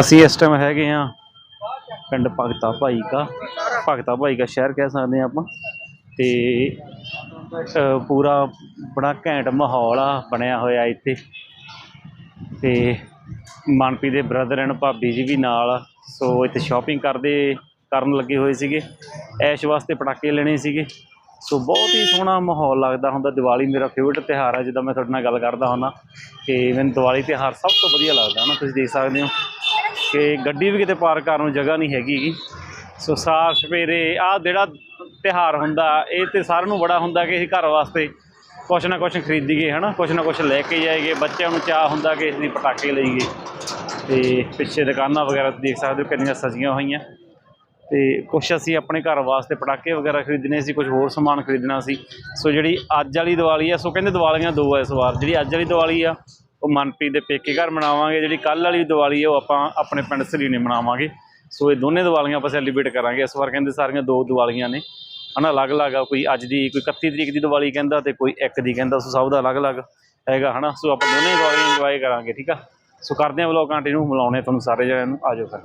ਅਸੀਂ ਇਸ ਟਾਈਮ ਹੈਗੇ ਆ ਪਿੰਡ ਭਗਤਾ ਭਾਈ ਕਾ, ਭਗਤਾ ਭਾਈ ਕਾ ਸ਼ਹਿਰ ਕਹਿ ਸਕਦੇ ਆ ਆਪਾਂ। ਤੇ ਪੂਰਾ ਬੜਾ ਘੈਂਟ ਮਾਹੌਲ ਆ, ਬਣਿਆ ਹੋਇਆ ਇੱਥੇ। ਤੇ ਮਨਪ੍ਰੀਤ ਦੇ ਬ੍ਰਦਰ ਐਂਡ ਭਾਬੀ ਜੀ ਵੀ ਨਾਲ ਸੋ ਇੱਥੇ ਸ਼ਾਪਿੰਗ ਕਰਦੇ, ਕਰਨ ਲੱਗੇ ਹੋਏ ਸੀਗੇ। ਐਸ਼ ਵਾਸਤੇ ਪਟਾਕੇ ਲੈਣੇ ਸੀਗੇ। ਸੋ ਬਹੁਤ ਹੀ ਸੋਹਣਾ ਮਾਹੌਲ ਲੱਗਦਾ ਹੁੰਦਾ। ਦੀਵਾਲੀ ਮੇਰਾ ਫੇਵਰਟ ਤਿਉਹਾਰ ਹੈ ਜਿੱਦਾਂ ਮੈਂ ਤੁਹਾਡੇ ਨਾਲ ਗੱਲ ਕਰਦਾ ਹੁੰਦਾ। ਕਿ ਮੈਨੂੰ ਦੀਵਾਲੀ ਤਿਉਹਾਰ ਸਭ ਤੋਂ ਵਧੀਆ ਲੱਗਦਾ, ਨਾ, ਤੁਸੀਂ ਦੇਖ ਸਕਦੇ ਹੋ। ਕਿ ਗੱਡੀ ਵੀ ਕਿਤੇ ਪਾਰਕ ਕਰਨ ਨੂੰ ਜਗ੍ਹਾ ਨਹੀਂ ਹੈਗੀ। ਸੋ ਸਾਰ ਸਵੇਰੇ ਆਹ ਜਿਹੜਾ ਤਿਉਹਾਰ ਹੁੰਦਾ, ਇਹ ਤੇ ਸਾਰਿਆਂ ਨੂੰ ਬੜਾ ਹੁੰਦਾ ਕਿ ਅਸੀਂ ਘਰ ਵਾਸਤੇ ਕੁਛ ਨਾ ਕੁਛ ਖਰੀਦੀਏ, ਹਨਾ? ਕੁਛ ਨਾ ਕੁਛ ਲੈ ਕੇ ਜਾਈਏ, ਬੱਚਿਆਂ ਨੂੰ ਚਾਹ ਹੁੰਦਾ ਕਿ ਅਸੀਂ ਪਟਾਕੇ ਲਈਏ। ਤੇ ਪਿੱਛੇ ਦੁਕਾਨਾਂ ਵਗੈਰਾ ਦੇਖ ਸਕਦੇ ਹੋ ਕਿੰਨੀਆਂ ਸਜੀਆਂ ਹੋਈਆਂ। ਤੇ ਕੁਛ ਅਸੀਂ ਆਪਣੇ ਘਰ ਵਾਸਤੇ ਪਟਾਕੇ ਵਗੈਰਾ ਖਰੀਦਣੇ ਸੀ ਕੁਝ ਹੋਰ ਸਮਾਨ ਖਰੀਦਣਾ ਸੀ। ਸੋ ਜਿਹੜੀ ਅੱਜ ਵਾਲੀ ਦੀਵਾਲੀ ਆ, ਸੋ ਕਹਿੰਦੇ ਦੀਵਾਲੀਆਂ ਦੋ ਆ ਇਸ ਵਾਰ। ਜਿਹੜੀ ਅੱਜ ਵਾਲੀ ਦੀਵਾਲੀ ਆ ਉਹ ਮਨਪ੍ਰੀਤ ਦੇ ਪੇਕੇ ਘਰ ਮਨਾਵਾਂਗੇ ਜਿਹੜੀ ਕੱਲ ਵਾਲੀ ਦੀਵਾਲੀ ਆ ਉਹ ਆਪਾਂ ਆਪਣੇ ਪਿੰਡ ਸਰੀਨੇ ਮਨਾਵਾਂਗੇ। ਸੋ ਇਹ ਦੋਨੇ ਦੀਵਾਲੀਆਂ ਆਪਾਂ ਸੈਲੀਬ੍ਰੇਟ ਕਰਾਂਗੇ। ਇਸ ਵਾਰ ਕਹਿੰਦੇ ਸਾਰੀਆਂ ਦੋ ਦੀਵਾਲੀਆਂ ਨੇ। ਹਨਾ ਅਲੱਗ-ਅਲੱਗ ਆ ਕੋਈ ਅੱਜ ਦੀ ਕੋਈ 31 ਤਰੀਕ ਦੀ ਦੀਵਾਲੀ ਕਹਿੰਦਾ ਤੇ ਕੋਈ ਇੱਕ ਦੀ ਕਹਿੰਦਾ ਸੋ ਸਭ ਦਾ ਅਲੱਗ-ਅਲੱਗ ਹੈਗਾ ਹਨਾ। ਸੋ ਆਪਾਂ ਦੋਨੇ ਦੀਵਾਲੀਆਂ ਇੰਜੋਏ ਕਰਾਂਗੇ ਠੀਕ ਆ? ਸੋ ਕਰਦੇ ਆ ਵਲੋਗ ਕੰਟੀਨਿਊ ਮਿਲਾਉਣੇ ਤੁਹਾਨੂੰ ਸਾਰੇ ਜਣਿਆਂ ਨੂੰ। ਆਜੋ ਫਿਰ।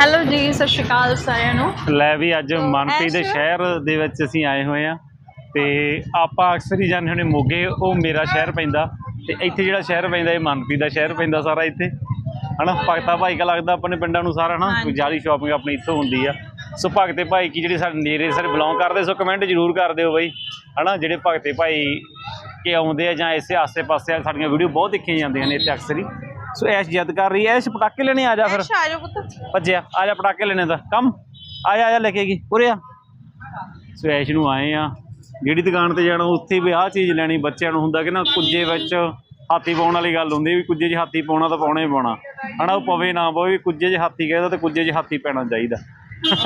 ਹੈਲੋ ਜੀ ਸਤਿ ਸ਼੍ਰੀ ਅਕਾਲ ਸਾਰਿਆਂ ਨੂੰ। ਲੈ ਵੀ ਅੱਜ ਮਨਪ੍ਰੀਤ ਦੇ। ਸ਼ਹਿਰ ਦੇ ਵਿੱਚ ਅਸੀਂ ਆਏ ਹੋਏ ਆ ਤੇ ਆਪਾਂ ਅਕਸਰ ਹੀ ਜਾਂਦੇ ਹੁੰਦੇ ਮੋਗੇ ਉਹ ਮੇਰਾ ਸ਼ਹਿਰ ਪੈਂਦਾ। ਤੇ ਇੱਥੇ ਜਿਹੜਾ ਸ਼ਹਿਰ ਪੈਂਦਾ ਇਹ ਮਨਪ੍ਰੀਤ ਦਾ ਸ਼ਹਿਰ ਪੈਂਦਾ ਸਾਰਾ ਇੱਥੇ। ਹਨਾ ਭਗਤਾ ਭਾਈ ਕਾ ਲੱਗਦਾ ਆਪਣੇ ਪਿੰਡਾਂ ਨੂੰ ਸਾਰਾ ਹਨਾ? ਹਾਂਜੀ। ਜਾਰੀ ਸ਼ਾਪਿੰਗ ਆਪਣੀ ਇੱਥੋਂ ਹੁੰਦੀ ਆ। ਸੋ ਭਗਤੇ ਭਾਈ ਕੀ ਜਿਹੜੇ ਸਾਡੇ ਨੇੜੇ ਸਾਰੇ ਬਿਲੋਂਗ ਕਰਦੇ ਸੋ ਕਮੈਂਟ ਜ਼ਰੂਰ ਕਰ ਦਿਓ ਬਈ। ਹਨਾ ਜਿਹੜੇ ਭਗਤੇ ਭਾਈ ਕੇ ਆਉਂਦੇ ਆ ਜਾਂ ਇਸੇ ਆਸੇ-ਪਾਸੇ ਆ ਸਾਡੀਆਂ ਵੀਡੀਓ ਬਹੁਤ ਦੇਖੀਆਂ ਜਾਂਦੀਆਂ ਨੇ ਇੱਥੇ ਅਕਸਰ ਹੀ। ਸੋ ਐਸ਼ ਜਿੱਦ ਕਰ ਰਹੀ ਐ ਐਸ਼ ਪਟਾਕੇ ਲੈਣੇ ਆ ਜਾ ਫਿਰ। ਐਸ਼ ਆ ਜਾਓ ਪੁੱਤ। ਭੱਜਿਆ ਆ ਜਾ ਪਟਾਕੇ ਲੈਣੇ ਦਾ ਕੰਮ ਆ ਜਾ ਆ ਜਾ ਲੈ ਕੇ ਗਈ। ਉਰੇ ਆ। ਸੋ ਐਸ਼ ਨੂੰ ਆਏ ਆ। ਜਿਹੜੀ ਦੁਕਾਨ ਤੇ ਜਾਣਾ ਉੱਥੇ ਵੀ ਆਹ ਚੀਜ਼ ਲੈਣੀ ਬੱਚਿਆਂ ਨੂੰ ਹੁੰਦਾ ਕਿ ਨਾ ਕੁੱਜੇ ਵਿੱਚ ਹਾਥੀ ਪਾਉਣ ਵਾਲੀ ਗੱਲ ਹੁੰਦੀ ਵੀ ਕੁੱਜੇ 'ਚ ਹਾਥੀ ਪਾਉਣਾ ਤਾਂ ਪਾਉਣਾ ਹੀ ਪਾਉਣਾ। ਹਨਾ ਉਹ ਪਵੇ ਨਾ ਪਵੇ ਕੁੱਜੇ 'ਚ ਹਾਥੀ ਕਹਿੰਦਾ ਤੇ ਕੁੱਜੇ 'ਚ ਹਾਥੀ ਪੈਣਾ ਚਾਹੀਦਾ।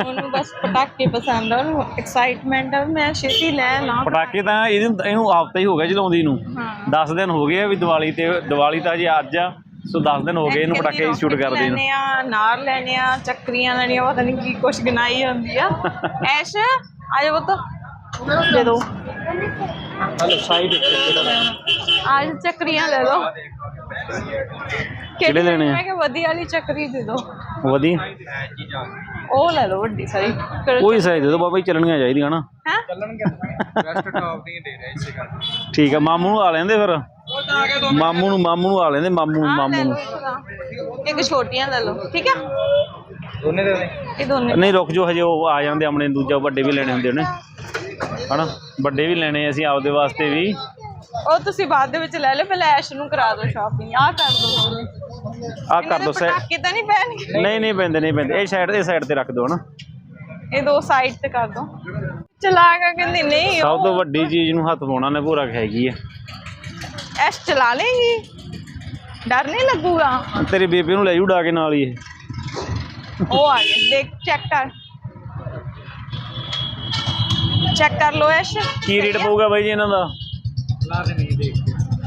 ਉਹਨੂੰ ਬਸ ਪਟਾਕੇ ਪਸੰਦ ਆ ਉਹਨੂੰ ਐਕਸਾਈਟਮੈਂਟ ਆ ਵੀ ਮੈਂ ਛੇਤੀ ਲੈ ਲਾਂ। ਪਟਾਕੇ ਤਾਂ ਇਹਨੂੰ ਇਹਨੂੰ ਹਫ਼ਤਾ ਹੀ ਹੋ ਗਿਆ ਚਲਾਉਂਦੀ ਨੂੰ। ਹਾਂ। 10 ਦਿਨ ਹੋ ਗਏ ਆ ਵੀ ਦੀਵਾਲੀ ਤੇ ਦੀਵਾਲੀ ਤਾਂ ਜੀ ਅੱਜ ਆ ਸੋ 10 ਦਿਨ ਹੋ ਗਏ ਇਹਨੂੰ ਪਟਾਕੇ ਸ਼ੂਟ ਕਰਦੇ ਨੂੰ। ਲੈਣੇ ਆ ਨਾਰ ਲੈਣੇ ਆ ਚੱਕਰੀਆਂ ਲੈਣੀਆਂ ਪਤਾ ਨਹੀਂ ਕੀ ਕੁਛ ਗਨਾਈ ਹੁੰਦੀ ਆ। ਐਸ਼ ਦੇ ਦੋ। ਹਲੋ ਸਾਈਡ ਆਜ ਚੱਕਰੀਆਂ ਲੈ ਲਓ। ਕਿਹੜੇ ਲੈਣੇ ਆ? ਮੈਂ ਕਿਹਾ ਵਧੀਆ ਵਾਲੀ ਚੱਕਰੀ ਦੇ ਦੋ। ਵਧੀਆ। ਉਹ ਲੈ ਲਓ ਵੱਡੀ ਸਾਰੀ। ਕੋਈ ਸਾਈਜ਼ ਦੇ ਦੋ ਬਾਬਾ ਜੀ ਚੱਲਣੀਆਂ ਚਾਹੀਦੀਆਂ ਨਾ। ਹੈਂ? ਠੀਕ ਆ ਮਾਮੂ ਨੂੰ ਆ ਲੈਂਦੇ ਫਿਰ। ਮਾਮੂ ਨੂੰ ਮਾਮੂ ਨੂੰ ਆ ਲੈਂਦੇ ਮਾਮੂ ਨੂੰ ਮਾਮੂ ਨੂੰ। ਇੱਕ ਛੋਟੀਆਂ ਲੈ ਲਓ ਠੀਕ ਆ? ਦੋਨੇ ਦੇ ਇਹ ਦੋਨੇ। ਨਹੀਂ ਰੁਕ ਜੋ ਹਜੇ ਉਹ ਆ ਜਾਂਦੇ ਆਪਣੇ ਦੂਜਾ ਵੱਡੇ ਵੀ ਲੈਣੇ ਹੁੰਦੇ ਨੇ। ਹਨਾ? ਵੱਡੇ ਵੀ ਲੈਣੇ ਅਸੀਂ ਆਪਦੇ ਵਾਸਤੇ ਵੀ। ਉਹ ਤੁਸੀਂ ਬਾਅਦ ਦੇ ਵਿੱਚ ਲੈ ਲਿਓ ਪਹਿਲਾਂ ਐਸ਼ ਨੂੰ ਕਰਾ ਦਿਓ ਸ਼ਾਪਿੰਗ ਆਹ ਕਰ ਦਿਓ ਦੋਨੇ ਆ ਕਰ ਦੋ ਸਾਈਡ ਪਟਾਕੇ ਤਾਂ ਨਹੀਂ ਪੈਣਗੇ? ਨਹੀਂ ਨਹੀਂ ਪੈਂਦੇ ਨਹੀਂ ਪੈਂਦੇ। ਇਹ ਸਾਈਡ ਇਹ ਸਾਈਡ ਤੇ ਰੱਖ ਦਿਓ ਹਨਾ। ਇਹ ਦੋ ਸਾਈਡ ਤੇ ਕਰ ਦਿਓ। ਚਲਾ ਕੇ ਕਹਿੰਦੀ ਨਹੀਂ ਸਭ ਤੋਂ ਵੱਡੀ ਚੀਜ਼ ਨੂੰ ਹੱਥ ਪਾਉਣਾ ਨੇ ਪੂਰਾ ਹੈਗੀ ਆ। ਐਸ਼ ਚਲਾ ਲੇਗੀ ਡਰ ਨਹੀਂ ਲੱਗੂਗਾ? ਤੇਰੀ ਬੇਬੇ ਨੂੰ ਲੈ ਜੂ ਡਾ ਕੇ ਨਾਲ ਹੀ ਇਹ। ਉਹ ਆ ਗਏ। ਦੇਖ ਚੈੱਕ ਕਰ। ਚੈੱਕ ਕਰ ਲੋ ਐਸ਼। ਕੀ ਰੇਟ ਪਊਗਾ ਬਾਈ ਜੀ ਇਹਨਾਂ ਦਾ?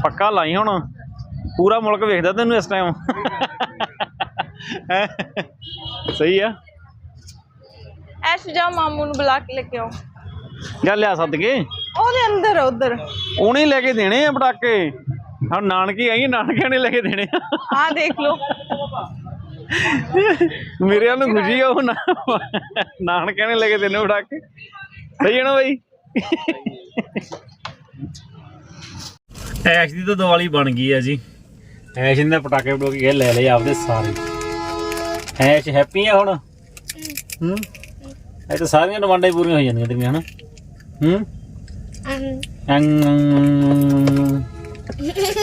ਪੱਕਾ ਲਾਈ ਹੁਣ। ਪੂਰਾ ਮੁਲਕ ਵੇਖਦਾ ਤੈਨੂੰ ਇਸ ਟਾਈਮ ਸਹੀ ਆ। ਐਸ਼ ਜਾ ਮਾਮੂ ਨੂੰ ਬੁਲਾ ਕੇ ਲੈ ਕੇ ਆਓ। ਜਾ ਲਿਆ ਸੱਦ ਕੇ। ਉਹਦੇ ਅੰਦਰ ਆ, ਉਧਰ। ਉਹਨੇ ਲੈ ਕੇ ਦੇਣੇ ਆ ਪਟਾਕੇ। ਹੁਣ ਨਾਨਕੀ ਆਈ ਨਾਨਕਿਆਂ ਨੇ ਲੈ ਕੇ ਦੇਣੇ ਆ। ਆ ਦੇਖ ਲਓ। ਮੇਰੇ ਨੂੰ ਖੁਸ਼ੀ ਆ ਉਹ ਨਾ- ਨਾਨਕਿਆਂ ਨੇ ਲੈ ਕੇ ਦੇਣੇ ਪਟਾਕੇ। ਸਹੀ ਹੈ ਨਾ ਬਾਈ। ਐਸ਼ ਦੀ ਤਾਂ ਦੀਵਾਲੀ ਬਣ ਗਈ ਆ ਜੀ। ਐਸ਼ ਨੇ ਪਟਾਕੇ ਪਟੋਕੇ ਇਹ ਲੈ ਲਏ ਆਪਦੇ ਸਾਰੇ। ਐਸ਼ ਹੈਪੀ ਆ ਹੁਣ? ਹੂੰ? ਇਹ ਤਾਂ ਸਾਰੀਆਂ ਡਿਮਾਂਡਾਂ ਹੀ ਪੂਰੀਆਂ ਹੋ ਜਾਂਦੀਆਂ ਤੇਰੀਆਂ ਹਨਾ? ਹੂੰ।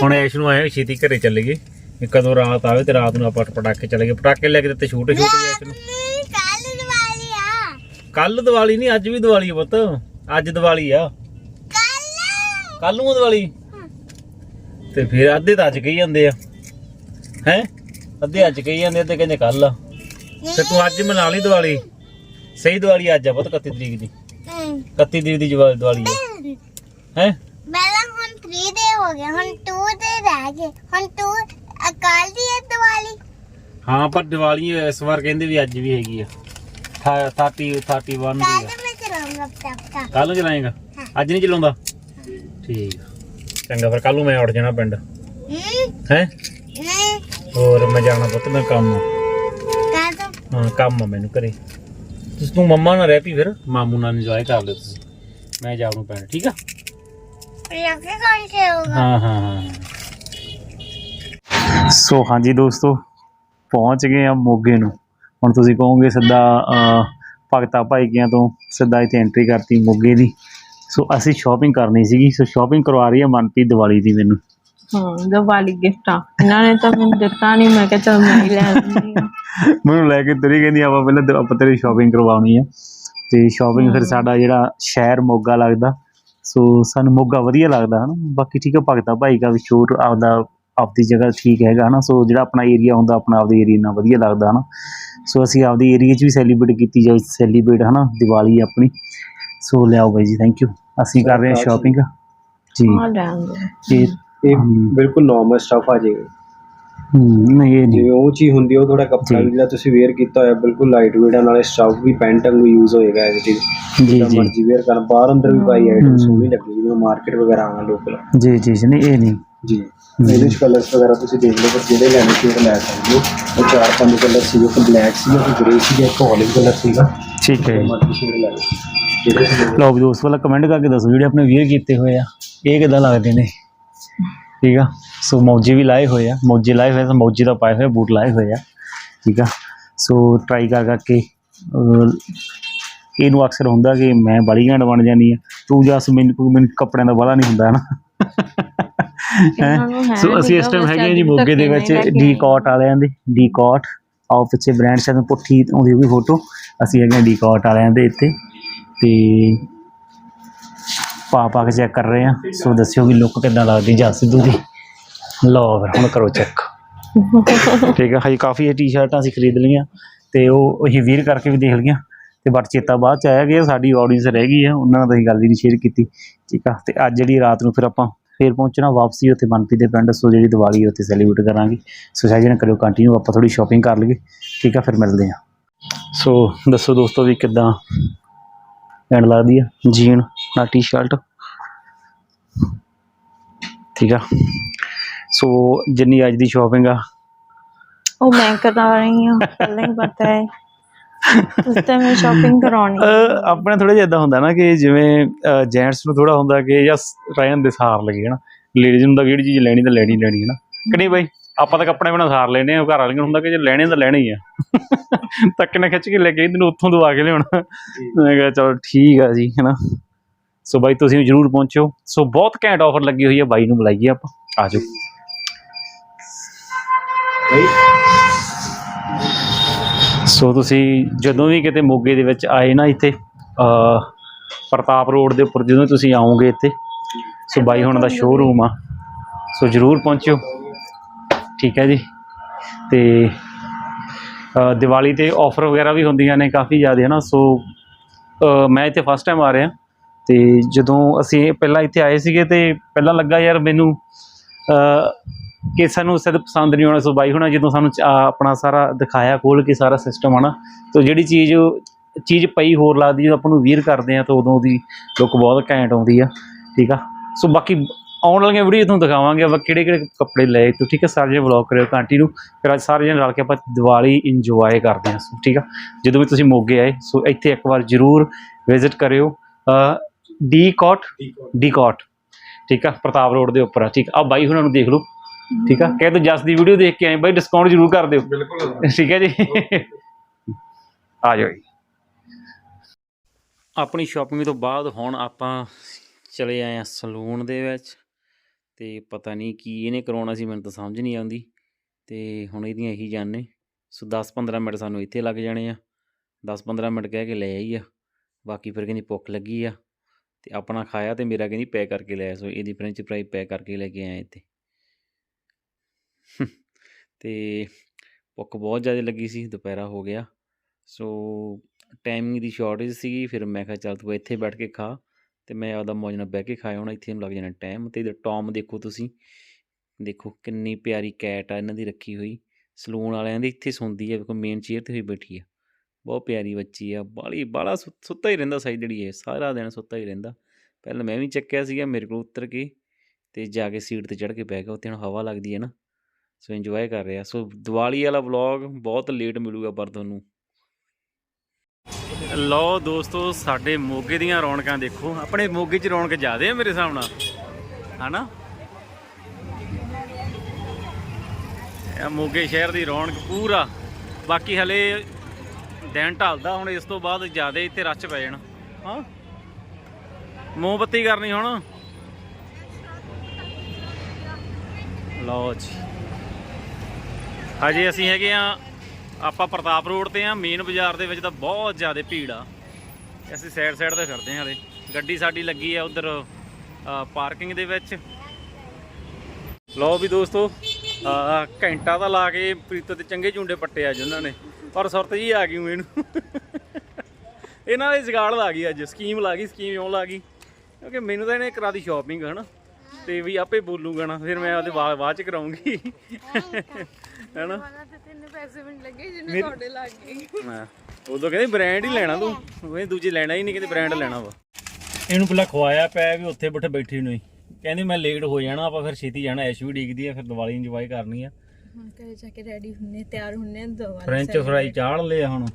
ਹੁਣ ਐਸ਼ ਨੂੰ ਆਏ ਛੇਤੀ ਘਰੇ ਚੱਲੇ ਗਏ ਕਦੋਂ ਰਾਤ ਆਵੇ ਤੇ ਰਾਤ ਨੂੰ ਆਪਾਂ ਪਟਾਕੇ ਚਲੇ ਗਏ ਪਟਾਕੇ ਲੈ ਕੇ ਦਿੱਤੇ ਛੋਟੇ ਛੋਟੇ ਐਸ਼ ਨੂੰ। ਕੱਲ ਦੀਵਾਲੀ ਨਹੀਂ ਅੱਜ ਵੀ ਦੀਵਾਲੀ ਆ ਪੁੱਤ। ਅੱਜ ਦੀਵਾਲੀ ਆ। ਕੱਲ ਕੱਲ ਨੂੰ ਆ ਦੀਵਾਲੀ? ਤੇ ਫਿਰ ਅੱਧੇ ਤਾਂ ਅੱਜ ਕਹੀ ਜਾਂਦੇ ਆ। ਹੈ? ਅੱਧੇ ਅੱਜ ਕਹੀ ਜਾਂਦੇ ਤੇ ਕਹਿੰਦੇ ਕੱਲ ਆ। ਤੇ ਤੂੰ ਅੱਜ ਮਨਾ ਲਈ ਦੀਵਾਲੀ? ਸਹੀ ਦੀਵਾਲੀ ਅੱਜ ਆ ਪੁੱਤ 31 ਤਰੀਕ ਦੀ। 31 ਤਰੀਕ ਦੀ ਦੀਵਾ- ਦੀਵਾਲੀ ਆ। ਹੈ? ਪਹਿਲਾਂ ਹੁਣ 3 ਦੇ ਹੋ ਗਏ ਹੁਣ 2 ਦੇ ਰਹਿ ਗਏ। ਹੁਣ 2 ਕੱਲ ਦੀ ਹੈ ਦਿਵਾਲੀ? ਹਾਂ ਪਰ ਦੀਵਾਲੀ ਇਸ ਵਾਰ ਕਹਿੰਦੇ ਵੀ ਅੱਜ ਵੀ ਹੈਗੀ ਆ। 30 31 ਦੀ ਕੱਲ ਆ ਮੈਂ ਚਲਾਉਂਗਾ ਪਟਾਕਾ ਕੱਲ ਨੂੰ ਚਲਾਏਗਾ? ਅੱਜ ਨਹੀਂ ਚਲਾਉਂਦਾ? ਠੀਕ ਆ। ਚੰਗਾ ਫਿਰ ਕੱਲ ਨੂੰ ਮੈਂ ਉੱਠ ਜਾਣਾ ਪਿੰਡ। ਹੂੰ? ਹੈ? ਨਹੀਂ। ਹੋਰ ਮੈਂ ਜਾਣਾ ਪੁੱਤ ਮੈਂ ਕੰਮ ਆ। ਕਾ ਤੋ ਹਾਂ ਕੰਮ ਆ ਮੈਨੂੰ ਘਰੇ। ਤੁਸੀਂ ਤੂੰ ਮੰਮਾ ਨਾਲ ਰਹਿ ਪਈ ਫਿਰ। ਮਾਮੂ ਨਾਲ ਇੰਜੋਏ ਕਰ ਲਿਓ ਤੁਸੀਂ। ਮੈਂ ਜਾ ਨੂੰ ਪੈਣਾ ਠੀਕ ਆ? ਲੱਗੇ ਕੌਣ ਸੇ ਹੋਗਾ ਹਾਂ ਹਾਂ ਹਾਂ। ਸੋ ਹਾਂਜੀ ਦੋਸਤੋ ਪਹੁੰਚ ਗਏ ਆ ਮੋਗੇ ਨੂੰ। ਹੁਣ ਤੁਸੀਂ ਕਹੋਗੇ ਸਿੱਧਾ ਭਗਤਾ ਭਾਈਕਿਆਂ ਤੋਂ ਸਿੱਧਾ ਇੱਥੇ ਐਂਟਰੀ ਕਰਤੀ ਮੋਗੇ ਦੀ। ਸੋ ਅਸੀਂ ਸ਼ਾਪਿੰਗ ਕਰਨੀ ਸੀਗੀ। ਸੋ ਸ਼ਾਪਿੰਗ ਕਰਵਾ ਰਹੀ ਹੈ ਮਨਪ੍ਰੀਤ ਦੀਵਾਲੀ ਦੀ ਮੈਨੂੰ। ਹਾਂ ਦੀਵਾਲੀ ਗਿਫਟ ਇਹਨਾਂ ਨੇ ਤਾਂ ਮੈਨੂੰ ਦਿੱਤਾ ਨਹੀਂ ਮੈਂ ਕਿਹਾ ਚਲ ਮੈਂ ਹੀ ਲੈ ਲੈਂਦੀ ਆ। ਮੈਨੂੰ ਲੈ ਕੇ ਤੇਰੀ ਕਹਿੰਦੀ ਆਪਾਂ ਪਹਿਲਾਂ ਤੇ ਆਪਾਂ ਤੇਰੀ ਸ਼ਾਪਿੰਗ ਕਰਵਾਉਣੀ ਆ। ਤੇ ਸ਼ਾਪਿੰਗ ਫਿਰ ਸਾਡਾ ਜਿਹੜਾ ਸ਼ਹਿਰ ਮੋਗਾ ਲੱਗਦਾ। ਸੋ ਸਾਨੂੰ ਮੋਗਾ ਵਧੀਆ ਲੱਗਦਾ ਹਨਾ? ਬਾਕੀ ਠੀਕ ਹੈ ਭਗਤਾ ਭਾਈ ਦਾ ਵੀ ਆਪਦਾ ਆਪਦੀ ਜਗ੍ਹਾ ਠੀਕ ਹੈਗਾ ਹਨਾ? ਸੋ ਜਿਹੜਾ ਆਪਣਾ ਏਰੀਆ ਹੁੰਦਾ ਆਪਣਾ ਆਪਦੇ ਏਰੀਆ ਨਾਲ ਵਧੀਆ ਲੱਗਦਾ ਹਨਾ? ਸੋ ਅਸੀਂ ਆਪਦੀ ਏਰੀਆ 'ਚ ਵੀ ਸੈਲੀਬ੍ਰੇਟ ਕੀਤੀ ਜਾਵੇ ਸੈਲੀਬ੍ਰੇਟ ਹਨਾ ਦੀਵਾਲੀ ਆਪਣੀ। ਸੋ ਲਿਆਓ ਬਾਈ ਜੀ ਥੈਂਕ ਯੂ ਅਸੀਂ ਕਰ ਰਹੇ ਹਾਂ ਸ਼ਾਪਿੰਗ ਜੀ। ਲੈਣ ਦੋ। ਇਹ ਇਹ ਬਿਲਕੁਲ ਨਾਰਮਲ ਸਟਫ ਆ ਜਾਏਗਾ ਹਮ, ਨਹੀਂ ਇਹ ਨਹੀਂ। ਜਿਵੇਂ ਉਹ ਚੀਜ਼ ਹੁੰਦੀ ਆ, ਉਹ ਥੋੜਾ ਕੱਪੜਾ ਜੀ। ਵੀ ਜਿਹੜਾ ਤੁਸੀਂ ਵੇਅਰ ਕੀਤਾ ਹੋਇਆ ਬਿਲਕੁਲ ਲਾਈਟ ਵੇਟ ਆ ਨਾਲੇ ਸਟਫ ਵੀ ਪੈਂਟ ਵਾਂਗੂ ਯੂਜ਼ ਹੋਏਗਾ ਐਜ਼ ਇਟ ਇਜ਼ ਜੀ। ਜਿੱਦਾਂ ਜੀ ਮਰਜ਼ੀ ਵੇਅਰ ਕਰਨ ਬਾਹਰ ਅੰਦਰ ਵੀ ਪਾਈ ਆਈਟਮ। ਸੋਹਣੀ ਲੱਗੀ ਜਿਵੇਂ ਮਾਰਕੀਟ ਵਗੈਰਾ ਆਣਾ ਲੋਕਲ। ਜੀ ਜੀ ਜੀ, ਨਹੀਂ ਇਹ ਨਹੀਂ। ਜੀ। ਇਹਦੇ ਵਿੱਚ ਕਲਰਸ ਵਗੈਰਾ ਤੁਸੀਂ ਦੇਖ ਲਓ ਪਰ ਜਿਹੜੇ ਲੈਣੇ ਸੀ ਉਹ ਲੈ ਸਕਦੇ ਹੋ ਉਹ ਚਾਰ ਪੰਜ ਕਲਰ ਸੀ ਇੱਕ ਬਲੈਕ ਸੀ ਇੱਕ ਗ੍ਰੇ ਸੀ ਇੱਕ olive ਕਲਰ ਸੀਗਾ। ਠੀਕ ਹੈ। ਮਰਜ਼ੀ ਸ਼ੇਡ ਲੈ ਲਓ। ਜਿਹੜੇ ਤੁਸੀਂ ਲਓ ਵੀ ਦੋਸਤ ਵਾਲਾ ਕਮੈਂਟ ਕਰਕੇ ਦੱਸੋ ਜਿਹੜੇ ਆਪਣੇ ਵੀਅਰ ਕੀਤੇ ਹੋਏ ਆ ਇਹ ਕਿਦਾਂ ਲੱਗਦੇ ਨੇ? ਠੀਕ ਆ? ਸੋ ਮੌਜੇ ਵੀ ਲਾਏ ਹੋਏ ਆ। ਮੌਜੇ ਲਾਏ ਹੋਏ ਤਾਂ ਮੌਜੇ ਦਾ ਪਾਏ ਹੋਏ ਬੂਟ ਲਾਏ ਹੋਏ ਆ। ਠੀਕ ਆ? ਸੋ ਟਰਾਈ ਕਰ ਕਰਕੇ ਅਹ, ਇਹਨੂੰ ਅਕਸਰ ਹੁੰਦਾ ਕਿ ਮੈਂ ਬੜੀ ਘੈਂਟ ਬਣ ਜਾਂਦੀ ਆ। ਤੂੰ ਜਸ ਮੈਨੂੰ ਮੈਨੂੰ ਕੱਪੜਿਆਂ ਦਾ ਵਾਲਾ ਨਹੀਂ ਹੁੰਦਾ ਨੂੰ ਹੈ। ਸੋ ਅਸੀਂ ਇਸ ਟਾਈਮ ਹੈਗੇ ਆ ਜੀ ਮੋਗੇ ਦੇ ਵਿੱਚ ਡੀ ਕਾਟ ਵਾਲਿਆਂ ਦੇ ਡੀ ਕਾਟ ਆਓ ਪਿੱਛੇ ਬ੍ਰਾਂਡ ਸ਼ਾਇਦ ਪੁੱਠੀ ਆਉਂਦੀ ਹੋਊਗੀ ਫੋਟੋ ਅਸੀਂ ਹੈਗੇ ਡੀ ਕਾਟ ਵਾਲਿਆਂ ਦੇ ਇੱਥੇ। ਤੇ ਪਾ ਪਾ ਕੇ ਚੈੱਕ ਕਰ ਰਹੇ ਆ। ਸੋ ਦੱਸਿਓ ਵੀ ਲੁੱਕ ਕਿੱਦਾਂ ਲੱਗਦੀ ਜਾ ਸਿੱਧੂ ਦੀ। ਲਓ ਫਿਰ ਹੁਣ ਕਰੋ ਚੈੱਕ ਠੀਕ ਆ ਹਜੇ ਕਾਫੀ ਟੀ-ਸ਼ਰਟਾਂ ਅਸੀਂ ਖਰੀਦ ਲਈਆਂ। ਤੇ ਉਹ ਅਸੀਂ ਵੀਰ ਕਰਕੇ ਵੀ ਦੇਖ ਲਈਆਂ। ਤੇ ਬਟ ਚੇਤਾ ਬਾਅਦ ਚ ਆਇਆ ਕਿ ਇਹ ਸਾਡੀ ਆਡੀਅנס ਰਹਿ ਗਈ ਆ। ਉਹਨਾਂ ਨਾਲ ਤਾਂ ਅਸੀਂ ਗੱਲ ਹੀ ਨਹੀਂ ਸ਼ੇਅਰ ਕੀਤੀ। ਠੀਕ ਆ ਤੇ ਅੱਜ ਜਿਹੜੀ ਰਾਤ ਨੂੰ ਫਿਰ ਆਪਾਂ ਫੇਰ ਪਹੁੰਚਣਾ ਵਾਪਸੀ ਉੱਥੇ ਮਨਪ੍ਰੀਤ ਦੇ ਪਿੰਡ, ਸੋ ਜਿਹੜੀ ਦੀਵਾਲੀ ਉੱਥੇ ਸੈਲੀਬ੍ਰੇਟ ਕਰਾਂਗੇ। ਸੋ ਸਾਜਣ ਨਾਲ ਕਰਿਓ ਕੰਟੀਨਿਊ ਆਪਾਂ ਥੋੜੀ ਸ਼ਾਪਿੰਗ ਕਰ ਲਈਏ। ਠੀਕ ਆ, ਫਿਰ ਮਿਲਦੇ ਆ ਸੋ ਦੱਸੋ ਦੋਸਤੋ ਵੀ ਕਿੱਦਾਂ ਐਂਡ ਲੱਗਦੀ ਆ? ਜੀਨ ਨਾਲ ਟੀ-ਸ਼ਰਟ ਠੀਕ ਆ। ਸੋ ਜਿੰਨੀ ਅੱਜ ਦੀ ਸ਼ਾਪਿੰਗ ਆ। ਉਹ ਮੈਂ ਕਰਾ ਰਹੀ ਹਾਂ, ਪਹਿਲਾਂ ਹੀ ਪਤਾ ਹੈ। ਤੁਸੀਂ ਤਾਂ ਮੈਂ ਸ਼ਾਪਿੰਗ ਕਰਾਉਣੀ ਆਪਣੇ ਥੋੜਾ ਜਿਹਾ ਇਦਾਂ ਹੁੰਦਾ ਨਾ ਕਿ ਜਿਵੇਂ ਜੈਂਟਸ ਨੂੰ ਥੋੜਾ ਹੁੰਦਾ ਕਿ ਜਾਂ ਰਹਿਣ ਦੇ ਸਾਰ ਲਗੇ ਹਨਾ। ਲੇਡੀਜ਼ ਨੂੰ ਤਾਂ ਜਿਹੜੀ ਚੀਜ਼ ਲੈਣੀ ਤਾਂ ਲੈਣੀ ਲੈਣੀ ਹੈ ਨਾ ਕਿ ਨਹੀਂ ਬਾਈ ਆਪਾਂ ਤਾਂ ਕੱਪੜੇ ਬਣਾ ਸਾਰ ਲੈਣੇ ਆ ਘਰ ਵਾਲਿਆਂ ਨੂੰ ਹੁੰਦਾ ਕਿ ਜੇ ਲੈਣੇ ਤਾਂ ਲੈਣੇ ਹੀ ਆ। ਤੱਕ ਨਾ ਖਿੱਚ ਕੇ ਲੈ ਕੇ ਇਹਨੂੰ ਉੱਥੋਂ ਦਵਾ ਕੇ ਲਿਆਉਣਾ। ਮੈਂ ਕਿਹਾ ਚਲੋ ਠੀਕ ਆ ਜੀ ਹਨਾ। ਸੋ ਬਾਈ ਤੁਸੀਂ ਜਰੂਰ ਪਹੁੰਚੋ ਸੋ ਬਹੁਤ ਘੈਂਟ ਆਫਰ ਲੱਗੀ ਹੋਈ ਹੈ ਬਾਈ ਨੂੰ ਬੁਲਾਈਏ ਆਪਾਂ। ਆ ਜਾਓ। ਸੋ ਤੁਸੀਂ ਜਦੋਂ ਵੀ ਕਿਤੇ ਮੋਗੇ ਦੇ ਵਿੱਚ ਆਏ ਨਾ ਇੱਥੇ ਪ੍ਰਤਾਪ ਰੋਡ ਦੇ ਉੱਪਰ ਜਦੋਂ ਤੁਸੀਂ ਆਓਗੇ ਇੱਥੇ ਸੋ ਬਾਈ ਹੁਣ ਦਾ ਸ਼ੋਰੂਮ ਆ। ਸੋ ਜਰੂਰ ਪਹੁੰਚਿਓ। ਠੀਕ ਹੈ ਜੀ। ਤੇ ਅ, ਦੀਵਾਲੀ ਤੇ ਆਫਰ ਵਗੈਰਾ ਵੀ ਹੁੰਦੀਆਂ ਨੇ ਕਾਫੀ ਜ਼ਿਆਦਾ ਹੈ ਨਾ? ਸੋ ਮੈਂ ਇੱਥੇ ਫਸਟ ਟਾਈਮ ਆ ਰਿਹਾ। ਤੇ ਜਦੋਂ ਅਸੀਂ ਪਹਿਲਾਂ ਇੱਥੇ ਆਏ ਸੀਗੇ ਤੇ ਪਹਿਲਾਂ ਲੱਗਾ ਯਾਰ ਮੈਨੂੰ ਕਿ ਸਾਨੂੰ ਸਿਰ ਪਸੰਦ ਨਹੀਂ ਆਉਣਾ ਸੋ ਬਾਈ ਹੁਣਾਂ ਜਦੋਂ ਸਾਨੂੰ ਆ ਆਪਣਾ ਸਾਰਾ ਦਿਖਾਇਆ ਖੋਲ ਕੇ ਸਾਰਾ ਸਿਸਟਮ ਆਣਾ ਤੇ ਜਿਹੜੀ ਚੀਜ਼ ਚੀਜ਼ ਪਈ ਹੋਰ ਲੱਗਦੀ ਜਦੋਂ ਆਪਾਂ ਨੂੰ ਵੀਰ ਕਰਦੇ ਆ ਤਾਂ ਉਦੋਂ ਦੀ ਲੁੱਕ ਬਹੁਤ ਘੈਂਟ ਆਉਂਦੀ ਆ ਠੀਕ ਆ? ਸੋ ਬਾਕੀ ਆਉਣ ਵਾਲੀਆਂ ਵੀਡੀਓ ਤੁਹਾਨੂੰ ਦਿਖਾਵਾਂਗੇ ਆਪਾਂ ਕਿਹੜੇ ਕਿਹੜੇ ਕੱਪੜੇ ਲਏ ਤੂੰ ਠੀਕ ਹੈ ਸਾਰੇ ਜਣੇ ਵਲੌਗ ਕਰਿਓ ਕੰਟੀਨਿਊ ਫਿਰ ਅੱਜ ਸਾਰੇ ਜਣੇ ਰਲ ਕੇ ਆਪਾਂ ਦੀਵਾਲੀ ਇੰਜੋਏ ਕਰਦੇ ਹਾਂ ਸੋ ਠੀਕ ਆ? ਜਦੋਂ ਵੀ ਤੁਸੀਂ ਮੋਗੇ ਆਏ ਸੋ ਇੱਥੇ ਇੱਕ ਵਾਰ ਜਰੂਰ ਵਿਜ਼ਿਟ ਕਰਿਓ। ਡੀ ਕਾਟ ਡੀ ਕਾਟ ਠੀਕ ਆ? ਪ੍ਰਤਾਪ ਰੋਡ ਦੇ ਉੱਪਰ ਆ ਠੀਕ ਆ? ਬਾਈ ਹੁਣਾਂ ਨੂੰ ਦੇਖ ਲਓ। ਠੀਕ ਆ? ਕਹਿ ਤੂੰ ਜਸ ਦੀ ਵੀਡੀਓ ਦੇਖ ਕੇ ਆਏ ਬਾਈ ਡਿਸਕਾਊਂਟ ਜ਼ਰੂਰ ਕਰ ਦਿਓ। ਬਿਲਕੁਲ। ਠੀਕ ਹੈ ਜੀ? ਆ ਜਾਓ ਜੀ। ਆਪਣੀ ਸ਼ਾਪਿੰਗ ਤੋਂ ਬਾਅਦ ਹੁਣ ਆਪਾਂ ਚਲੇ ਆਏ ਆ ਸਲੂਨ ਦੇ ਵਿੱਚ ਤੇ ਪਤਾ ਨਹੀਂ ਕੀ ਇਹਨੇ ਕਰਾਉਣਾ ਸੀ ਮੈਨੂੰ ਤਾਂ ਸਮਝ ਨਹੀਂ ਆਉਂਦੀ। ਤੇ ਹੁਣ ਇਹਦੀਆਂ ਇਹੀ ਜਾਣੇ। ਸੋ 10-15 ਮਿੰਟ ਸਾਨੂੰ ਇੱਥੇ ਲੱਗ ਜਾਣੇ ਆ। 10-15 ਮਿੰਟ ਕਹਿ ਕੇ ਲੈ ਆਈ ਆ। ਬਾਕੀ ਫਿਰ ਕਹਿੰਦੀ ਭੁੱਖ ਲੱਗੀ ਆ। ਤੇ ਆਪਣਾ ਖਾਇਆ ਤੇ ਮੇਰਾ ਕਹਿੰਦੀ ਪੈਕ ਕਰਕੇ ਲੈ ਆਇਆ। ਸੋ ਇਹਦੀ ਫ੍ਰੈਂਚ ਫਰਾਈ ਪੈਕ ਕਰਕੇ ਲੈ ਕੇ ਆਏ ਇੱਥੇ। ਤੇ ਭੁੱਖ ਬਹੁਤ ਜ਼ਿਆਦਾ ਲੱਗੀ ਸੀ, ਦੁਪਹਿਰਾ ਹੋ ਗਿਆ। ਸੋ ਟਾਈਮਿੰਗ ਦੀ ਸ਼ਾਰਟੇਜ ਸੀਗੀ, ਫਿਰ ਮੈਂ ਕਿਹਾ ਚੱਲ ਤੂੰ ਇੱਥੇ ਬੈਠ ਕੇ ਖਾ। ਤੇ ਮੈਂ ਆਪਦਾ ਮੌਜ ਨਾਲ ਬਹਿ ਕੇ ਖਾਇਆ, ਹੁਣ ਇੱਥੇ ਨੂੰ ਲੱਗ ਜਾਣਾ ਟਾਈਮ ਤੇ ਇਹਦਾ ਟੌਮ ਦੇਖੋ ਤੁਸੀਂ। ਦੇਖੋ ਕਿੰਨੀ ਪਿਆਰੀ ਕੈਟ ਆ, ਇਹਨਾਂ ਦੀ ਰੱਖੀ ਹੋਈ। ਸਲੂਨ ਵਾਲਿਆਂ ਦੀ ਇੱਥੇ ਸੌਂਦੀ ਆ, ਵੇਖੋ ਮੇਨ ਚੇਅਰ ਤੇ ਹੋਈ ਬੈਠੀ ਆ। ਬਹੁਤ ਪਿਆਰੀ ਬੱਚੀ ਆ, ਬਾਲੀ, ਬਾਲਾ ਸੁ- ਸੁੱਤਾ ਹੀ ਰਹਿੰਦਾ ਸਾਈ ਜਿਹੜੀ ਇਹ, ਸਾਰਾ ਦਿਨ ਸੁੱਤਾ ਹੀ ਰਹਿੰਦਾ। ਪਹਿਲਾਂ ਮੈਂ ਵੀ ਚੱਕਿਆ ਸੀਗਾ, ਮੇਰੇ ਕੋਲ ਉਤਰ ਕੇ ਤੇ ਜਾ ਕੇ ਸੀਟ ਤੇ ਚੜ੍ਹ ਕੇ ਬਹਿ ਗਿਆ, ਉੱਥੇ ਹੁਣ ਹਵਾ ਲੱਗਦੀ ਹੈ ਨਾ। ਸੋ ਇੰਜੋਏ ਕਰ ਰਿਹਾ। ਸੋ ਦੀਵਾਲੀ ਵਾਲਾ ਵਲੌਗ ਬਹੁਤ ਲੇਟ ਮਿਲੂਗਾ ਪਰ ਤੁਹਾਨੂੰ। ਲਓ ਦੋਸਤੋ, ਸਾਡੇ ਮੋਗੇ ਦੀਆਂ ਰੌਣਕਾਂ ਦੇਖੋ। ਆਪਣੇ ਮੋਗੇ 'ਚ ਰੌਣਕ ਜ਼ਿਆਦੇ ਆ ਮੇਰੇ ਹਿਸਾਬ ਨਾਲ। ਹਨਾ? ਇਹ ਮੋਗੇ ਸ਼ਹਿਰ ਦੀ ਰੌਣਕ ਪੂਰਾ। ਬਾਕੀ ਹਲੇ ਦਿਨ ਢਲਦਾ, ਹੁਣ ਇਸ ਤੋਂ ਬਾਅਦ ਜ਼ਿਆਦਾ ਇੱਥੇ ਰਸ਼ ਪੈ ਜਾਣਾ। ਹਾਂ? ਮੋਮਬੱਤੀ ਕਰਨੀ ਹੁਣ। ਲਓ ਜੀ। ਹਜੇ, ਅਸੀਂ ਹੈਗੇ ਆ, ਆਪਾਂ ਪ੍ਰਤਾਪ ਰੋਡ ਤੇ ਆ ਮੇਨ ਬਾਜ਼ਾਰ ਦੇ ਵਿੱਚ ਤਾਂ ਬਹੁਤ ਜ਼ਿਆਦਾ ਭੀੜ ਆ। ਅਸੀਂ ਸਾਈਡ ਸਾਈਡ ਤੇ ਫਿਰਦੇ ਹਾਂ ਹਲੇ। ਗੱਡੀ ਸਾਡੀ ਲੱਗੀ ਆ ਉਧਰ ਪਾਰਕਿੰਗ ਦੇ ਵਿੱਚ। ਲਓ ਵੀ ਦੋਸਤੋ ਘੰਟਾ ਤਾਂ ਲਾ ਕੇ ਪ੍ਰੀਤੋ ਤੇ ਚੰਗੇ ਝੁੰਡੇ ਪੱਟੇ ਅੱਜ ਉਹਨਾਂ ਨੇ। ਪਰ ਸੁਰਤ ਜੀ ਆ ਗਈ ਊਂ ਇਹਨੂੰ। ਇਹਨਾਂ ਦੇ ਜਗਾੜ ਲਾ ਗਈ ਅੱਜ ਸਕੀਮ ਲਾ ਗਈ ਸਕੀਮ ਇਉਂ ਲਾ ਗਈ। ਕਿਉਂਕਿ ਮੈਨੂੰ ਤਾਂ ਇਹਨੇ ਕਰਾ ਦੀ ਸ਼ਾਪਿੰਗ ਹਨਾ। ਤੇ ਵੀ ਆਪੇ ਬੋਲੂਗਾ ਨਾ, ਫਿਰ ਮੈਂ ਉਹਦੇ ਬਾਅਦ ਬਾਅਦ ਚ ਕਰਾਉਂਗੀ। ਹੈਨਾ? ਤੈਨੂੰ ਪੈਸੇ ਵੀ ਲੱਗੇ ਮੇਰੀ- ਤੁਹਾਡੇ ਲੱਗ ਗਏ। ਹਾਂ ਉਦੋਂ ਕਹਿੰਦੇ ਬ੍ਰਾਂਡ ਹੀ ਲੈਣਾ ਤੂੰ। ਉਹ ਦੂਜੇ ਲੈਣਾ ਹੀ ਨਹੀਂ ਕਹਿੰਦੇ ਬ੍ਰਾਂਡ ਲੈਣਾ ਵਾ। ਇਹਨੂੰ ਪਹਿਲਾਂ ਖਵਾਇਆ ਪਿਆ ਵੀ ਉੱਥੇ ਬੈਠੇ ਬੈਠੀ ਨੂੰ ਹੀ। ਕਹਿੰਦੀ ਮੈਂ ਲੇਟ ਹੋ ਜਾਣਾ ਆਪਾਂ ਫਿਰ ਛੇਤੀ ਜਾਣਾ ਐਸ਼ ਵੀ ਡੀਕਦੀ ਆ ਫਿਰ ਦੀਵਾਲੀ ਇੰਜੋਏ ਕਰਨੀ ਆ। ਹੁਣ ਘਰੇ ਜਾ ਕੇ ਰੈਡੀ ਹੁੰਨੇ ਤਿਆਰ ਹੁੰਨੇ ਦੁਬਾਰਾ ਫ੍ਰੈਂਚ ਫਰਾਈ ਚਾੜ ਲਿਆ ਹੁਣ।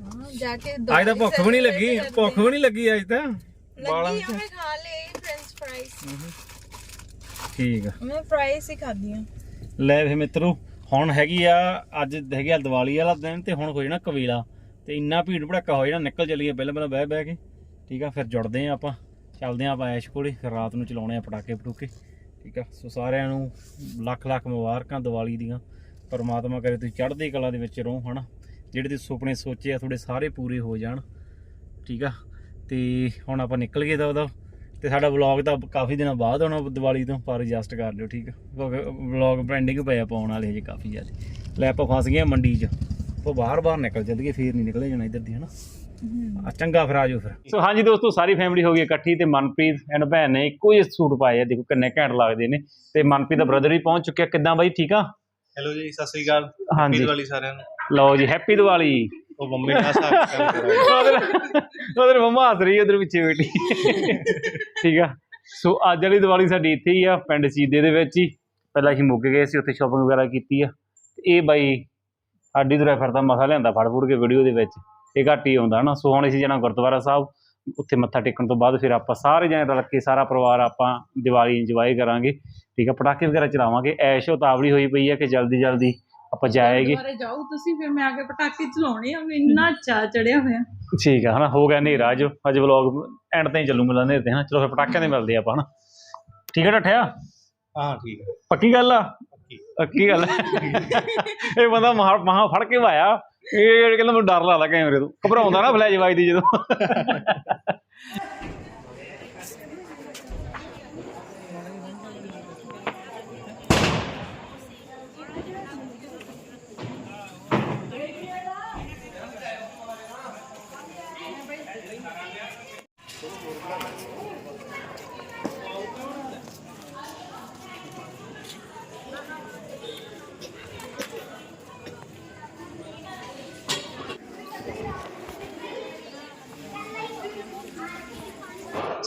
ਹਾਂ ਜਾ ਕੇ ਅੱਜ ਤਾਂ ਭੁੱਖ ਵੀ ਨਹੀਂ ਲੱਗੀ ਭੁੱਖ ਵੀ ਨਹੀਂ ਲੱਗੀ ਅੱਜ ਤਾਂ। ਲੱਗੀ ਮੈਂ ਖਾ ਲਏ ਫ੍ਰੈਂਚ ਫਰਾਈਜ਼ ਠੀਕ ਆ। ਮੈਂ ਫਰਾਈਜ਼ ਹੀ ਖਾਧੀਆਂ। ਲੈ ਫੇ ਮਿੱਤਰੋ ਹੁਣ ਹੈਗੀ ਆ, ਅੱਜ ਹੈਗੀ ਆ ਦੀਵਾਲੀ ਵਾਲਾ ਦਿਨ ਤੇ ਹੁਣ ਹੋ ਜਾਣਾ ਕਵੇਲਾ ਤੇ ਇੰਨਾ ਭੀੜ ਭੜੱਕਾ ਹੋ ਜਾਣਾ, ਨਿਕਲ ਚੱਲੀਏ ਪਹਿਲਾਂ ਪਹਿਲਾਂ ਬਹਿ ਬਹਿ ਕੇ। ਠੀਕ ਆ, ਫਿਰ ਜੁੜਦੇ ਆ ਆਪਾਂ। ਚੱਲਦੇ ਆ ਆਪਾਂ ਐਸ਼ ਕੋਲੇ, ਫਿਰ ਰਾਤ ਨੂੰ ਚਲਾਉਣੇ ਆ ਪਟਾਕੇ ਪਟੂਕੇ। ਠੀਕ ਆ, ਸੋ ਸਾਰਿਆਂ ਨੂੰ ਲੱਖ ਲੱਖ ਮੁਬਾਰਕਾਂ ਦੀਵਾਲੀ ਦੀਆਂ। ਪਰਮਾਤਮਾ ਕਰੇ ਤੁਸੀਂ ਚੜ੍ਹਦੀ ਕਲਾ ਦੇ ਵਿੱਚ ਰਹੋ, ਹਨਾ? ਜਿਹੜੇ ਤੁਸੀਂ ਸੁਪਨੇ ਸੋਚੇ ਆ, ਤੁਹਾਡੇ ਸਾਰੇ ਪੂਰੇ ਹੋ ਜਾਣ। ਠੀਕ ਆ, ਤੇ ਹੁਣ ਆਪਾਂ ਨਿਕਲ ਗਏ ਦਾ ਉਹਦਾ। ਤੇ ਸਾਡਾ ਵਲੌਗ ਤਾਂ ਕਾਫੀ ਦਿਨਾਂ ਬਾਅਦ ਹੋਣਾ ਦੀਵਾਲੀ ਤੋਂ ਪਰ ਐਡਜਸਟ ਕਰ ਲਿਓ ਠੀਕ ਆ? ਵਲੌਗ ਬ੍ਰਾਂਡਿੰਗ ਪਿਆ ਪਾਉਣ ਵਾਲੇ ਹਜੇ ਕਾਫੀ ਜ਼ਿਆਦਾ। ਲੈ ਆਪਾਂ ਫਸ ਗਏ ਮੰਡੀ 'ਚ। ਉਹ ਬਾਹਰ ਬਾਹਰ ਨਿਕਲ ਜਲਦੀ ਫੇਰ ਨਹੀਂ ਨਿਕਲੇ ਜਾਣਾ ਇੱਧਰ ਦੀ ਹਨਾ? ਆ ਚੰਗਾ ਫਿਰ ਆਜੋ ਫਿਰ। ਸੋ ਹਾਂਜੀ ਦੋਸਤੋ ਸਾਰੀ ਫੈਮਿਲੀ ਹੋ ਗਈ ਇਕੱਠੀ ਤੇ ਮਨਪ੍ਰੀਤ ਐਂਡ ਭੈਣ ਨੇ ਇੱਕੋ ਹੀ ਸੂਟ ਪਾਏ ਆ। ਦੇਖੋ ਕਿੰਨੇ ਘੈਂਟ ਲੱਗਦੇ ਨੇ। ਤੇ ਮਨਪ੍ਰੀਤ ਦਾ ਬ੍ਰਦਰ ਵੀ ਪਹੁੰਚ ਚੁੱਕਿਆ। ਕਿੱਦਾਂ ਬਾਈ ਠੀਕ ਆ? ਹੈਲੋ ਜੀ ਸਤਿ ਸ੍ਰੀ ਅਕਾਲ। ਹਾਂਜੀ। ਦੀਵਾਲੀ ਸਾਰਿਆਂ ਨੂੰ। ਲਓ ਜੀ ਹੈਪੀ ਦੀਵਾਲੀ। ਉਹ ਮੰਮੀ ਨਾਲ ਸਾਥ ਕਰਾਂਗੇ। ਉਧਰ ਉਧਰ ਮੰਮਾ ਹੱਸ ਰਹੀ ਉਧਰ ਪਿੱਛੇ ਬੈਠੀ। ਠੀਕ ਆ। ਸੋ ਅੱਜ ਵਾਲੀ ਦੀਵਾਲੀ ਸਾਡੀ ਇੱਥੇ ਹੀ ਆ ਪਿੰਡ ਸੀਦੇ ਦੇ ਵਿੱਚ ਹੀ। ਪਹਿਲਾਂ ਅਸੀਂ ਮੁੱਕ ਗਏ ਸੀ ਉੱਥੇ ਸ਼ਾਪਿੰਗ ਵਗੈਰਾ ਕੀਤੀ ਆ। ਇਹ ਬਾਈ ਸਾਡੀ ਤੁਰਿਆ ਫਿਰਦਾ ਮਸਾ ਲਿਆਂਦਾ ਫੜ ਫੁੜ ਕੇ ਵੀਡੀਓ ਦੇ ਵਿੱਚ। ਇਹ ਘੱਟ ਹੀ ਆਉਂਦਾ ਨਾ ਸੋ ਹੁਣ ਅਸੀਂ ਜਾਣਾ ਗੁਰਦੁਆਰਾ ਸਾਹਿਬ। ਉੱਥੇ ਮੱਥਾ ਟੇਕਣ ਤੋਂ ਬਾਅਦ ਫਿਰ ਆਪਾਂ ਸਾਰੇ ਜਣੇ ਰਲ ਕੇ ਸਾਰਾ ਪਰਿਵਾਰ ਆਪਾਂ ਦੀਵਾਲੀ ਇੰਜੋਏ ਕਰਾਂਗੇ। ਠੀਕ ਆ ਪਟਾਕੇ ਵਗੈਰਾ ਚਲਾਵਾਂਗੇ। ਐਸ਼ ਉਤਾਵਲੀ ਹੋਈ ਪਈ ਆ ਕਿ ਜਲਦੀ ਜਲਦੀ ਆਪਾਂ ਜਾਏਗੇ। ਦੁਬਾਰੇ ਜਾਓ ਤੁਸੀਂ ਫਿਰ ਮੈਂ ਆ ਕੇ ਪਟਾਕੇ ਚਲਾਉਣੇ ਆ ਮੈਨੂੰ ਇੰਨਾ ਚਾਹ ਚੜਿਆ ਹੋਇਆ। ਠੀਕ ਆ ਹਨਾ ਹੋ ਗਿਆ ਹਨੇਰਾ ਅੱਜ ਅੱਜ ਵਲੌਗ ਐਂਡ ਤਾਈਂ ਚੱਲੂ ਮਿਲਣ ਹਨੇਰੇ ਤੇ ਹਨਾ। ਚਲੋ ਫਿਰ ਪਟਾਕਿਆਂ ਦੇ ਮਿਲਦੇ ਆਪਾਂ ਹਨਾ। ਠੀਕ ਹੈ ਠੱਠਿਆ? ਹਾਂ ਠੀਕ ਹੈ ਪੱਕੀ ਗੱਲ ਆ? ਪੱਕੀ। ਗੱਲ ਆ। ਇਹ ਬੰਦਾ ਮਹਾ ਮਹਾ ਫੜ ਕੇ ਵਾਇਆ। ਇਹ ਕਹਿੰਦਾ ਮੈਨੂੰ ਡਰ ਲੱਗਦਾ ਕੈਮਰੇ ਤੋਂ। ਘਬਰਾਉਂਦਾ ਨਾ ਫਲੈਸ਼ ਵੱਜਦੀ ਜਦੋਂ।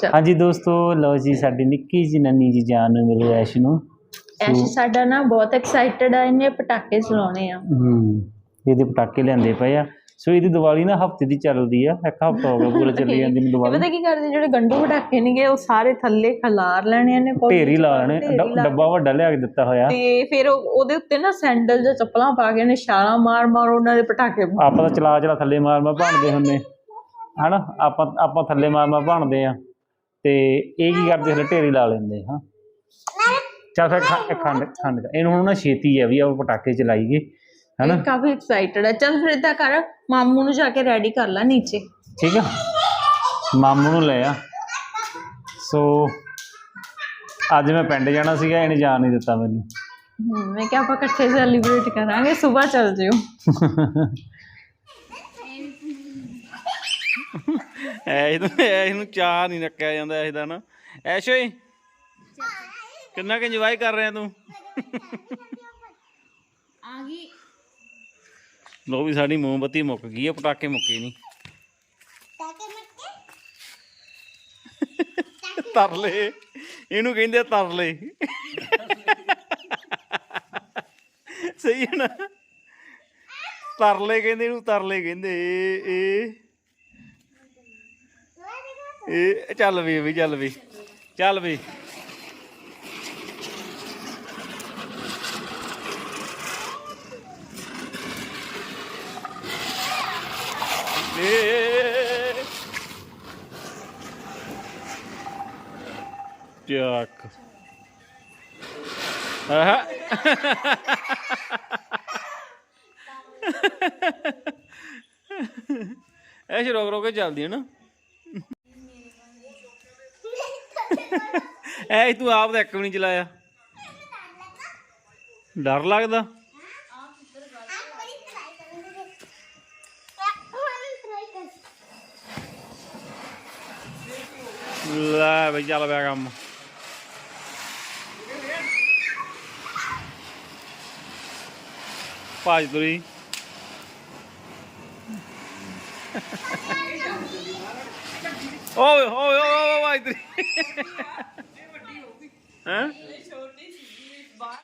ਹਾਂਜੀ ਦੋਸਤੋ ਲਓ ਜੀ ਸਾਡੀ ਨਿੱਕੀ ਜੀ ਨੰਨੀ ਜੀ ਜਾਨ ਨੂੰ ਮਿਲੋ ਐਸ਼ ਨੂੰ ਐਸ਼ ਸਾਡਾ ਨਾ ਬਹੁਤ ਐਕਸਾਈਟਡ ਆ ਇਹਨੇ ਪਟਾਕੇ ਚਲਾਉਣੇ ਆ। ਹੂੰ ਇਹਦੇ ਪਟਾਕੇ ਲਿਆਂਦੇ ਪਏ ਆ। ਸੋ ਇਹਦੀ ਦੀਵਾਲੀ ਨਾ ਹਫ਼ਤੇ ਦੀ ਚੱਲਦੀ ਆ ਇੱਕ ਹਫਤਾ ਹੋ ਗਿਆ ਪੂਰਾ ਚੱਲੀ ਜਾਂਦੀ ਨੂੰ ਦੀਵਾਲੀ। ਪਤਾ ਕੀ ਕਰਦੇ ਜਿਹੜੇ ਗੰਡੂ ਪਟਾਕੇ ਨੇਗੇ ਉਹ ਸਾਰੇ ਥੱਲੇ ਖਲਾਰ ਲੈਣੇ ਨੇ ਢੇਰੀ ਲਾ ਲੈਣੇ ਡੱਬਾ ਵੱਡਾ ਲਿਆ ਕੇ ਦਿੱਤਾ ਹੋਇਆ। ਤੇ ਫਿਰ ਉਹ- ਉਹਦੇ ਉੱਤੇ ਨਾ ਸੈਂਡਲ ਜਾਂ ਚੱਪਲਾਂ ਪਾ ਕੇ ਨੇ ਛਾਲਾਂ ਮਾਰ ਮਾਰ ਉਹਨਾਂ ਦੇ ਪਟਾਕੇ ਆਪਾਂ ਤਾਂ ਚਲਾ ਚਲਾ ਥੱਲੇ ਮਾਰ ਮਾਰ ਭਣਦੇ ਹੁੰਨੇ ਹਨਾ ਆਪਾਂ ਆਪਾਂ ਥੱਲੇ ਮਾਰ ਮਾਰ ਭਣਦੇ ਆ। ਤੇ ਇਹ ਕੀ ਕਰਦੇ ਹਲੇ ਢੇਰੀ ਲਾ ਲੈਂਦੇ ਹਾਂ। ਚੱਲ ਫਿਰ ਖੰਡ ਖੰਡ ਇਹਨੂੰ ਹੁਣ ਨਾ ਛੇਤੀ ਆ ਵੀ ਆ ਪਟਾਕੇ ਚਲਾਈਏ ਹਨਾ? ਇਹ ਕਾਫੀ ਐਕਸਾਈਟਡ ਹੈ ਚੱਲ ਫਿਰ ਏਦਾਂ ਕਰ ਮਾਮੂ ਨੂੰ ਜਾ ਕੇ ਰੈਡੀ ਕਰ ਲੈ ਨੀਚੇ। ਠੀਕ ਆ? ਮਾਮੂ ਨੂੰ ਲੈ ਆ। ਸੋ ਅੱਜ ਮੈਂ ਪਿੰਡ ਜਾਣਾ ਸੀਗਾ ਇਹਨੇ ਜਾਣ ਨਹੀਂ ਦਿੱਤਾ ਮੈਨੂੰ। ਮੈਂ ਕਿਹਾ ਆਪਾਂ ਇਕੱਠੇ ਸੈਲੀਬ੍ਰੇਟ ਕਰਾਂਗੇ ਸਵੇਰ ਚੱਲ ਜਿਓ। ਐਸ਼ ਨੂੰ ਐਸ਼ ਨੂੰ ਚਾਹ ਨਹੀਂ ਰੱਖਿਆ ਜਾਂਦਾ ਐਸ਼ ਦਾ ਨਾ। ਐਸ਼ ਕਿੰਨਾ ਕਿ ਇੰਜੋਏ ਕਰ ਰਿਹਾ ਤੂੰ ਆ ਗਈ ਲੋ ਵੀ ਸਾਡੀ ਮੋਮਬੱਤੀ ਮੁੱਕ ਗਈ ਆ ਪਟਾਕੇ ਮੁੱਕੇ ਨਹੀਂ। ਤਰਲੇ ਇਹਨੂੰ ਕਹਿੰਦੇ ਤਰਲੇ। ਸਹੀ ਹੈ ਨਾ? ਤਰਲੇ ਕਹਿੰਦੇ ਇਹਨੂੰ ਤਰਲੇ ਕਹਿੰਦੇ ਇਹ ਇਹ ਚੱਲ ਵੀ ਵੀ ਚੱਲ ਵੀ। ਚੱਲ ਵੀ। ਏ ਚੱਕ। ਆਹਾ। ਰੋਕ ਰੋਕ ਕੇ ਚੱਲਦੀ ਹੈ ਨਾ। ਐ ਤੂੰ ਆਪ ਤਾਂ ਇੱਕ ਵੀ ਨਹੀਂ ਚਲਾਇਆ। ਡਰ ਲੱਗਦਾ। ਲੈ ਬਈ ਚੱਲ ਪਿਆ ਕੰਮ। ਭੱਜ ਤੁਰੀ। ਓਏ ਓਏ ਓਏ ਓਏ ਇਧਰ ਹੈ